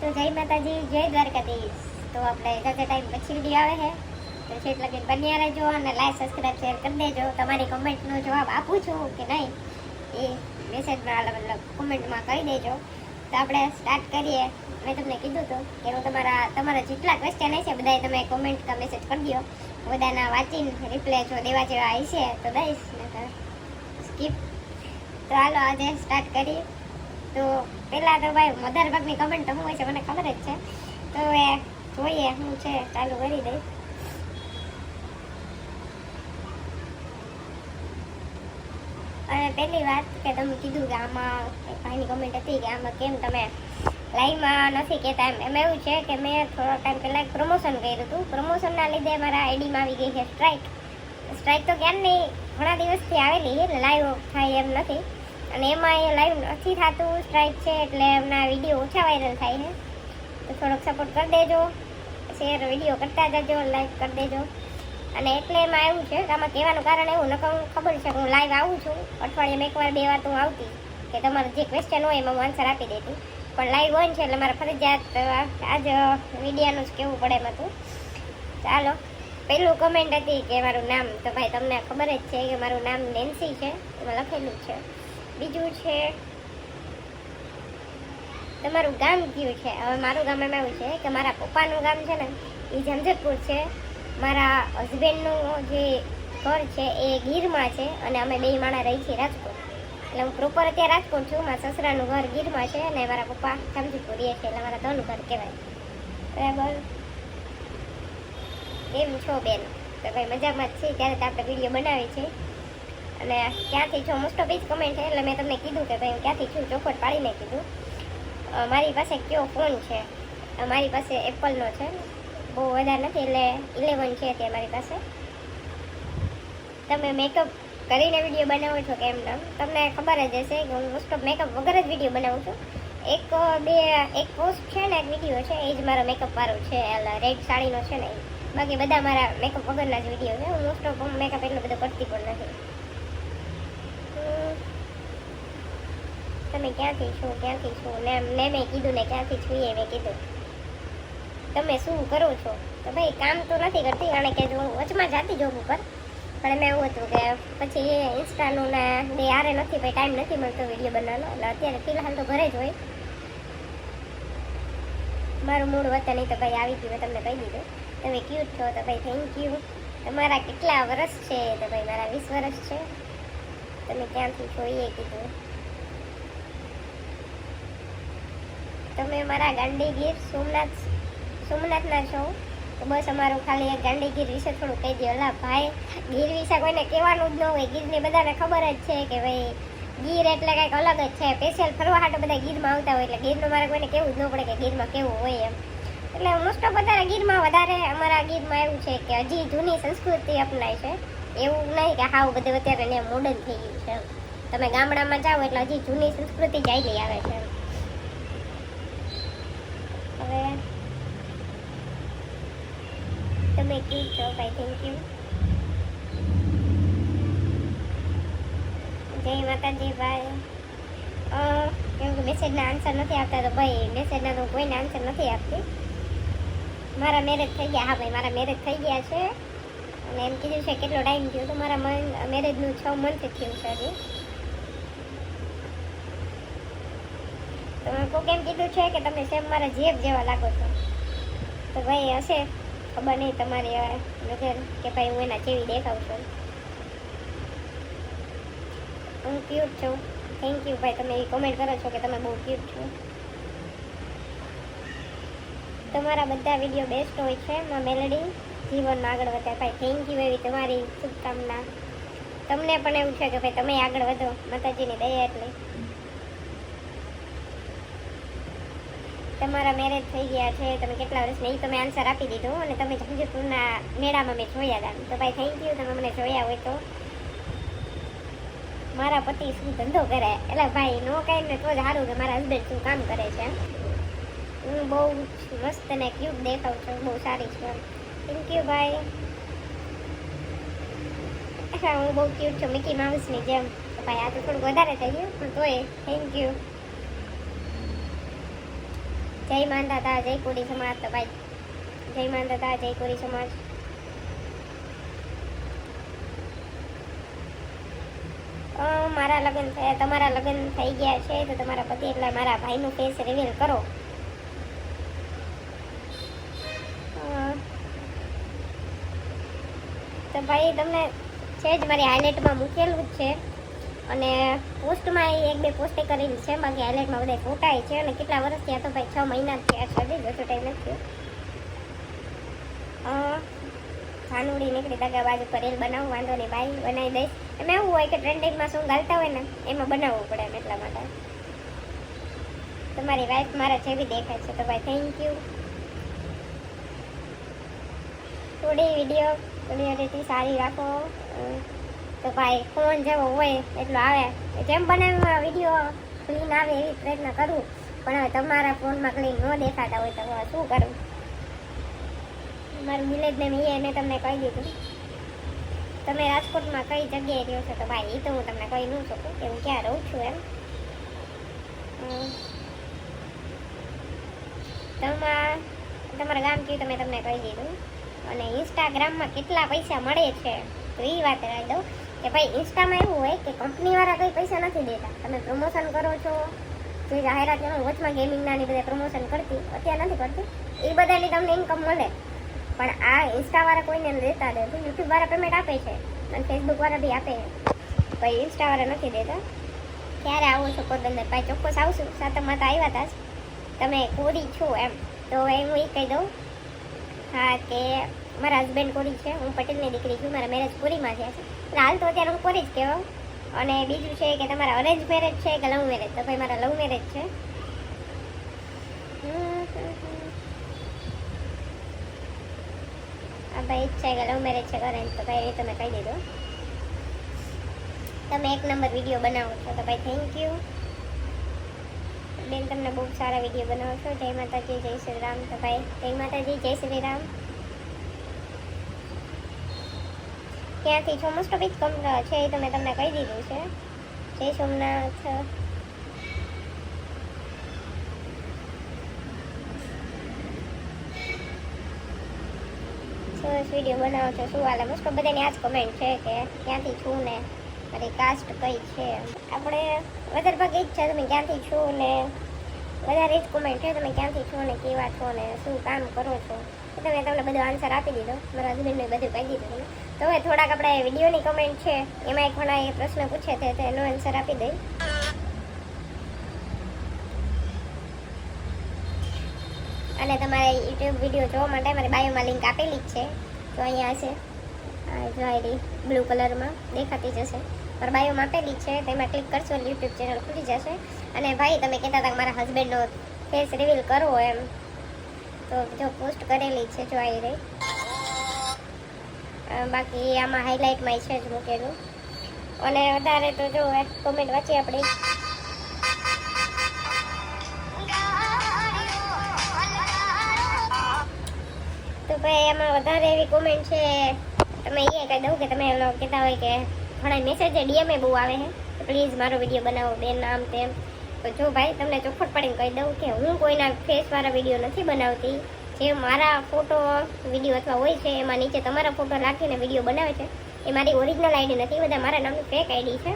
તો જય માતાજી, જય દ્વારકાધીશ. તો આપણે સાથે ટાઈમ પછી વીડિયો આવે છે, તો છેટ લગી બન્યા રહેજો અને લાઈક સબસ્ક્રાઈબ શેર કરી દેજો. તમારી કોમેન્ટનો જવાબ આપું છું કે નહીં, એ મેસેજમાં મતલબ કોમેન્ટમાં કહી દેજો. તો આપણે સ્ટાર્ટ કરીએ. મેં તમને કીધું હતું કે હું તમારા તમારા જેટલા ક્વેશ્ચન હશે, બધાએ તમે કોમેન્ટ કા મેસેજ કરી દો. બધાના વાંચીને રિપ્લાય જો દેવા જેવા હશે, તો દઈશ નહીંતર સ્કીપ તો હાલો, આજે સ્ટાર્ટ કરીએ. તો પહેલાં તો ભાઈ વધારે ભાગની કમેન્ટ તો હોય છે, મને ખબર જ છે. તો એ જોઈએ શું છે, ચાલુ કરી દઈ. અને પહેલી વાત કે તમે કીધું કે આમાં ભાઈની કમેન્ટ હતી કે આમાં કેમ તમે લાઈવમાં નથી કહેતા એમ. એમાં એવું છે કે મેં થોડો ટાઈમ પહેલાં એક પ્રમોશન કર્યું હતું. પ્રમોશનના લીધે મારા આઈડીમાં આવી ગઈ છે સ્ટ્રાઇક સ્ટ્રાઇક તો ક્યારની? ઘણા દિવસથી આવેલી છે લાઈવ થાય એમ નથી. અને એમાં એ લાઈવ નથી થતું સ્ટ્રાઇક છે એટલે એમના વીડિયો ઓછા વાયરલ થાય છે. તો થોડોક સપોર્ટ કરી દેજો શેર વીડિયો કરતા જજો લાઈક કરી દેજો. અને એટલે એમાં એવું છે કે આમાં કહેવાનું કારણ એવું, નકર ખબર છે હું લાઈવ આવું છું. અઠવાડિયામાં એકવાર બે વાર તો આવતી કે તમારું જે ક્વેશ્ચન હોય એમાં હું આન્સર આપી દેતી. પણ લાઈવ હોય છે એટલે મારે ફરજિયાત આજ મીડિયાનું જ કહેવું પડે એમ હતું. ચાલો, પહેલું કમેન્ટ હતી કે મારું નામ, તો ભાઈ તમને ખબર જ છે કે મારું નામ નેન્સી છે, એમાં લખેલું છે. બીજું છે, તમારું ગામ કયું છે? હવે મારું ગામ એમાં એવું છે કે મારા પપ્પાનું ગામ છે ને, એ જમજતપુર છે. મારા હસબન્ડનું જે ઘર છે એ ગીરમાં છે અને અમે બે માણા રહી છીએ રાજકોટ. એટલે હું પ્રોપર અત્યારે રાજકોટ છું. મારા સસરાનું ઘર ગીરમાં છે અને મારા પપ્પા જમજતપુર રહે છે, એટલે મારા ધોનું ઘર કહેવાય. બરાબર? કેમ છો બેન? તો ભાઈ મજામાં જ છે? ત્યારે તો આપણે વીડિયો બનાવી છે. અને ક્યાંથી છો મોસ્ટ ઓફ કમેન્ટ છે, એટલે મેં તમને કીધું કે ભાઈ હું ક્યાંથી છું, ચોખવટ પાડીને કીધું. મારી પાસે કયો ફોન છે? મારી પાસે એપલનો છે. બહુ વધારે નથી, એટલે ઇલેવન છે તે મારી પાસે. તમે મેકઅપ કરીને વીડિયો બનાવો છો કેમ નામ તમને ખબર જ હશે કે હું મોસ્ટ ઓફ મેકઅપ વગર જ વીડિયો બનાવું છું. એક, બે, એક પોસ્ટ છે ને, એક વીડિયો છે, એ જ મારો મેકઅપ વાળો છે રેડ સાડીનો છે ને બાકી બધા મારા મેકઅપ વગરના જ વીડિયો છે. હું મોસ્ટ ઓફ મેકઅપ એટલો બધો કરતી પણ નથી. તમે ક્યાંથી છો ક્યાંથી છો? ને મેં મેં કીધું ને ક્યાંથી છું મેં કીધું. તમે શું કરો છો? તો ભાઈ, કામ તો નથી કરતી અને કે જો વચમાં જાતી જોબ ઉપર પણ એમાં એવું હતું કે પછી ઇન્સ્ટાનું ને બે આરે નથી, ભાઈ ટાઈમ નથી મળતો વીડિયો બનાવવાનો. એટલે અત્યારે ફિલહાલ તો ઘરે જ હોય. મારું મૂળ વતન નહીં તો ભાઈ આવી ગયું, મેં તમને કહી દીધું. તમે ક્યુટ છો, તો ભાઈ થેન્ક યુ તમારા કેટલા વર્ષ છે? તો ભાઈ, મારા વીસ વર્ષ છે. તમે ક્યાંથી જોઈએ કીધું. તમે મારા ગાંડી ગીર સોમનાથ સોમનાથના છો? તો બસ અમારું ખાલી એક ગાંધીગીર વિશે થોડું કહી દો અલા ભાઈ, ગીર વિશે કોઈને કહેવાનું જ ન હોય. ગીરની બધાને ખબર જ છે કે ભાઈ, ગીર એટલે કંઈક અલગ જ છે. સ્પેશિયલ ફરવા હાટો બધા ગીરમાં આવતા હોય એટલે ગીરનું મારે કોઈને કહેવું જ ન પડે કે ગીરમાં કેવું હોય એમ. એટલે મોસ્ટ ઓફ બધા ગીરમાં વધારે અમારા ગીરમાં એવું છે કે હજી જૂની સંસ્કૃતિ અપનાય છે. એવું નહીં કે હાવ બધું અત્યારે મોડર્ન થઈ ગયું છે તમે ગામડામાં જાઓ એટલે હજી જૂની સંસ્કૃતિ જ આવી આવે છે. હવે તમે કેમ છો ભાઈ? થેન્ક યુ જય માતાજી ભાઈ. કેમ કે મેસેજના આન્સર નથી આપતા તો ભાઈ મેસેજના તો કોઈને આન્સર નથી આપતી મારા મેરેજ થઈ ગયા. હા ભાઈ, મારા મેરેજ થઈ ગયા છે. અને એમ કીધું છે કેટલો ટાઈમ થયો તો મારા મેરેજનું છ મંથ થયું છે હજી મેં કોક એમ કીધું છે કે તમે સેમ મારા જેબ જેવા લાગો છો. તો ભાઈ હશે? ખબર નહીં તમારી નજર કે ભાઈ હું એના જેવી દેખાઉં છું. હું ક્યુટ છું. થેન્ક યુ ભાઈ તમે એ કોમેન્ટ કરો છો કે તમે બહુ ક્યુટ છો. તમારા બધા વીડિયો બેસ્ટ હોય છે, માં મેલડી. જીવનમાં આગળ વધે. ભાઈ થેન્ક યુ એવી તમારી શુભકામના. તમને પણ એવું છે કે ભાઈ તમે આગળ વધો. માતાજીની દયા એટલે. તમારા મેરેજ થઈ ગયા છે, તમે કેટલા વર્ષ નહીં તમે આન્સર આપી દીધો અને તમે જંજપુરના મેળામાં મેં જોયા હતા. તો ભાઈ થેન્ક યુ તમે મને જોયા હોય તો. મારા પતિ શું ધંધો કરે? એટલે ભાઈ, નો કાંઈ ને તો જ સારું કે મારા હસબન્ડ શું કામ કરે છે હું બહુ મસ્ત ને ક્યુટ દેખાવ છું, બહુ સારી છું થેન્ક યુ ભાઈ. હા, હું બહુ ક્યુટ છું મિકી માઉસની જેમ. ભાઈ, આ તો થોડુંક વધારે થઈ ગયું પણ તોય થેન્ક યુ જય માનદાતા જય કોળી સમાજ તો ભાઈ જય માનદાતા જય કોળી સમાજ. મારા લગ્ન થયા, તમારા લગ્ન થઈ ગયા છે તો તમારા પતિ એટલે મારા ભાઈનું ફેસ રિવીલ કરો. તો ભાઈ, તમને છે જ મારી હાઇલાઇટમાં મૂકેલું જ છે. અને પોસ્ટમાં એક બે પોસ્ટે કરેલી છે, બાકી હાઇલાઇટમાં બધા ફોટાય છે અને કેટલા વર્ષ થયા તો ભાઈ છ મહિના થયા, છે હજી જતો ટાઈમ નથી ભાનુડી નીકળી, દગા બાજુ પર રીલ બનાવું, વાંધો નહીં બાઈ બનાવી દઈશ. એમાં એવું હોય કે ટ્રેન્ડિંગમાં શું ગાલતા હોય ને, એમાં બનાવવું પડે એમ એટલા માટે. તમારી વાઈફ મારા જેવી દેખાય છે, તો ભાઈ થેન્ક યુ થોડી વીડિયો ક્લિયરિટી સારી રાખો. તો ભાઈ ફોન જેવો હોય એટલો આવે. જેમ બને વીડિયો ક્લીન આવે એવી પ્રયત્ન કરું. પણ હવે તમારા ફોનમાં ક્લીન ન દેખાતા હોય તો હવે શું કરું? મારું વિલેજ નેમ એ મેં તમને કહી દીધું. તમે રાજકોટમાં કઈ જગ્યાએ રહ્યો છો? તો ભાઈ એ તો હું તમને કહી ન શકું કે હું ક્યાં રહું છું એમ. હમ. તમા, તમારા ગામ કયું તમે તમને કહી દીધું. અને ઇન્સ્ટાગ્રામમાં કેટલા પૈસા મળે છે? તો એ વાત કરી દઉં. કે ભાઈ ઇન્સ્ટામાં એવું હોય કે કંપનીવાળા કંઈ પૈસા નથી દેતા. તમે પ્રમોશન કરો છો, જે જાહેરાત વચમાં ગેમિંગના ને બધા પ્રમોશન કરતી, અત્યારે નથી કરતી. એ બધાની તમને ઇન્કમ મળે. પણ આ ઇન્સ્ટાવાળા કોઈને દેતા નથી યુટ્યુબવાળા પેમેન્ટ આપે છે અને ફેસબુકવાળા બી આપે છે. ભાઈ ઇન્સ્ટાવાળા નથી દેતા. ક્યારે આવો છો પોરબંદર? ભાઈ, ચોક્કસ આવશું. સાતમમાં તો આવ્યા હતા તમે કોરી છો એમ. તો હવે હું એ કહી દઉં. હા, કે મારા હસબન્ડ કોરી છે. હું પટેલની દીકરી છું. મારા મેરેજ કોરીમાં થયા છે. એટલે હાલ તો અત્યારે હું કોરી જ કહેવાઉં અને બીજું છે કે તમારા અરેન્જ મેરેજ છે કે લવ મેરેજ? તો ભાઈ, મારા લવ મેરેજ છે. આ ભાઈ ઈચ્છા કે લવ મેરેજ છે કરે તો ભાઈ, એ તમે કહી દીધો. તમે એક નંબર વીડિયો બનાવો છો. તો ભાઈ થેન્ક યુ બેન, તમને બહુ સારા વીડિયો બનાવો છો. જય માતાજી, જય શ્રી રામ. તો ભાઈ, જય માતાજી, જય શ્રી રામ. ક્યાંથી છો મોસ્ટ ઓફ કમ છે એ તો મેં તમને કહી દીધું છે. જય સોમનાથ. સરસ વીડિયો બનાવો છો. શું હાલે? મોસ્ટ ઓફ બધાની આ જ કમેન્ટ છે કે ક્યાંથી છું ને? મારી કાસ્ટ કઈ છે? આપણે વધારે ભાગે જ છે, તમે ક્યાંથી છો ને? વધારે જ કોમેન્ટ છે, તમે ક્યાંથી છો ને, કેવા છો ને, શું કામ કરો છો? તમે તમને બધો આન્સર આપી દીધો. મારા હસબન્ડને બધું કહી દીધું. તો હવે થોડાક આપણે વિડીયોની કમેન્ટ છે એમાં એક ઘણા એ પ્રશ્ન પૂછે છે, તો એનો આન્સર આપી દઈ. અને તમારે યુટ્યુબ વીડિયો જોવા માટે મારી બાયોમાં લિંક આપેલી જ છે, તો અહીંયા આ જો આઈડી બ્લુ કલરમાં દેખાતી જશે મારા બાયોમાં આપેલી છે તેમાં ક્લિક કરશો એટલે યુટ્યુબ ચેનલ ખુલી જશે. અને ભાઈ, તમે કહેતા હતા મારા હસબન્ડનો ફેસ રિવીલ કરવો એમ. તો જો પોસ્ટ કરેલી છે, જો આવી રહી. બાકી આમાં હાઇલાઇટમાં છે જ મૂકેલું. અને વધારે તો જો કોમેન્ટ વાંચી આપણે. તો ભાઈ એમાં વધારે એવી કોમેન્ટ છે, તમે એ કહી દઉં કે તમે એમનો કહેતા હોય કે ઘણા મેસેજ ડીએમએ બહુ આવે છે. પ્લીઝ મારો વીડિયો બનાવો, બેન આમ તેમ. તો જો ભાઈ, તમને ચોખ્ખટ પડીને કહી દઉં કે હું કોઈના ફેસવાળા વીડિયો નથી બનાવતી. જે મારા ફોટો વીડિયો અથવા હોય છે, એમાં નીચે તમારા ફોટો રાખીને વીડિયો બનાવે છે. એ મારી ઓરિજિનલ આઈડી નથી બધા મારા નામની ફેક આઈડી છે.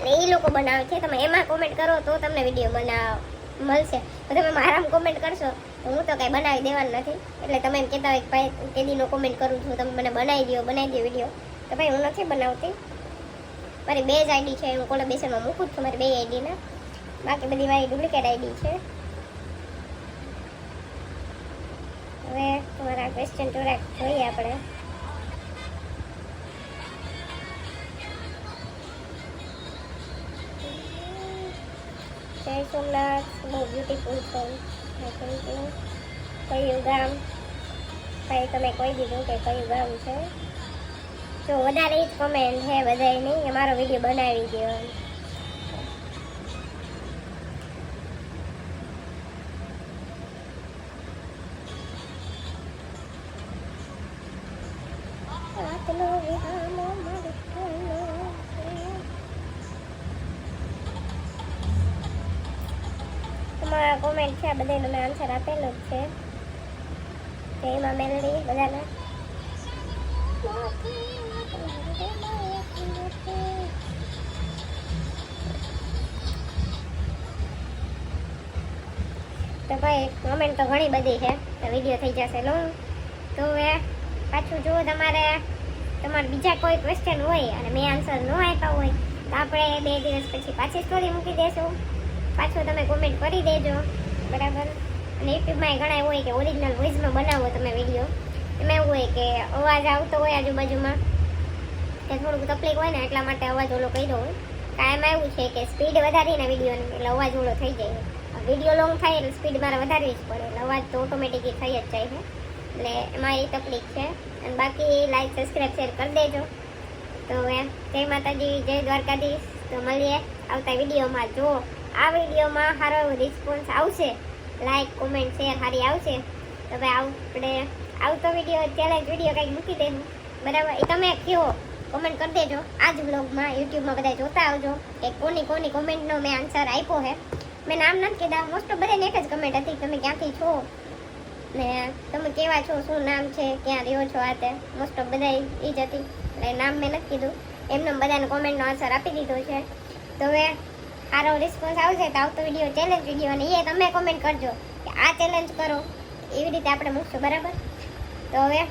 અને એ લોકો બનાવે છે. તમે એમાં કોમેન્ટ કરો તો તમને વીડિયો બનાવ, મળશે. તો તમે મારામાં કોમેન્ટ કરશો, તો હું તો કાંઈ બનાવી દેવાનું નથી. એટલે તમે એમ કહેતા હોય કે ભાઈ કેદીનો કોમેન્ટ કરું છું, તમે મને બનાવી દો બનાવી દો વીડિયો તો ભાઈ, હું નથી બનાવતી. મારી બે જ આઈડી છે, હું કોલેબેશનમાં મૂકું જ છું, મારી બે આઈડીના બાકી બધી મારી ડુપ્લિકેટ આઈડી છે. હવે તમારા ક્વેશ્ચન થોડાક જોઈએ આપણે. જય સોમનાથ, બહુ બ્યુટીફુલ સોંગ કયું ગામ? ભાઈ તમે કહી દીધું કે કયું ગામ છે? જો વધારે જ કમેન્ટ છે બધાય નહીં કે મારો વીડિયો બનાવી દો રાતનો વિહામો મારો તમારા કોમેન્ટ છે બધાનો મેં આન્સર આપેલો જ છે. જય માં મેલડી, બધાને? તો ભાઈ કોમેન્ટ તો ઘણી બધી છે તો વીડિયો થઈ જશે લો તો હવે પાછું જો તમારે. તમારે બીજા કોઈ ક્વેશ્ચન હોય અને મેં આન્સર ન આપ્યા હોય, તો આપણે બે દિવસ પછી પાછી સ્ટોરી મૂકી દેશું. પાછું તમે કોમેન્ટ કરી દેજો, બરાબર? અને યુટ્યુબમાં ઘણા હોય કે ઓરિજિનલ વોઇસમાં બનાવો તમે વીડિયો એમાં એવું હોય કે અવાજ આવતો હોય આજુબાજુમાં, કે થોડુંક તકલીફ હોય ને, એટલા માટે અવાજ ઓલો કર્યો હોય. કાંઈ એવું છે કે સ્પીડ વધારીને વિડીયોની એટલે અવાજ ઓલો થઈ જાય. વીડિયો લોંગ થાય એટલે સ્પીડ મારે વધારવી જ પડે, એટલે અવાજ તો ઓટોમેટિકલી થઈ જ જાય છે. એટલે એમાં એ તકલીફ છે. અને બાકી લાઈક સબસ્ક્રાઈબ શેર કરી દેજો. તો હવે જય માતાજી, જય દ્વારકાધીશ. તો મળીએ આવતા વિડીયોમાં. જો આ વિડીયોમાં સારો એવો રિસ્પોન્સ આવશે લાઈક કોમેન્ટ શેર સારી આવશે, તો ભાઈ આપણે આવતો વીડિયો ચેલેન્જ વીડિયો કંઈક મૂકી દેવું બરાબર? એ તમે કહો કોમેન્ટ કરી દેજો. આ જ બ્લોગમાં યુટ્યુબમાં બધા જોતા આવજો કે કોની કોની કોમેન્ટનો મેં આન્સર આપ્યો છે. મેં નામ નથી કીધા. મોસ્ટ ઓફ બધાને એક જ કમેન્ટ હતી તમે ક્યાંથી છો? ને તમે કેવા છો, શું નામ છે, ક્યાં રહ્યો છો આ તે? મોસ્ટ ઓફ બધા એ જ હતી. એટલે નામ મેં નથી કીધું. એમને બધાને કોમેન્ટનો આન્સર આપી દીધો છે. તો હવે સારો રિસ્પોન્સ આવશે તો આવતો વીડિયો ચેલેન્જ વીડિયો અને એ તમે કોમેન્ટ કરજો કે આ ચેલેન્જ કરો. એવી રીતે આપણે મૂકશું, બરાબર? તો હવે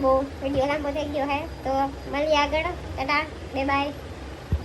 બહુ વીડિયો લાંબો થઈ ગયો હે. તો મળીએ આગળ. ટાટા. બે બાય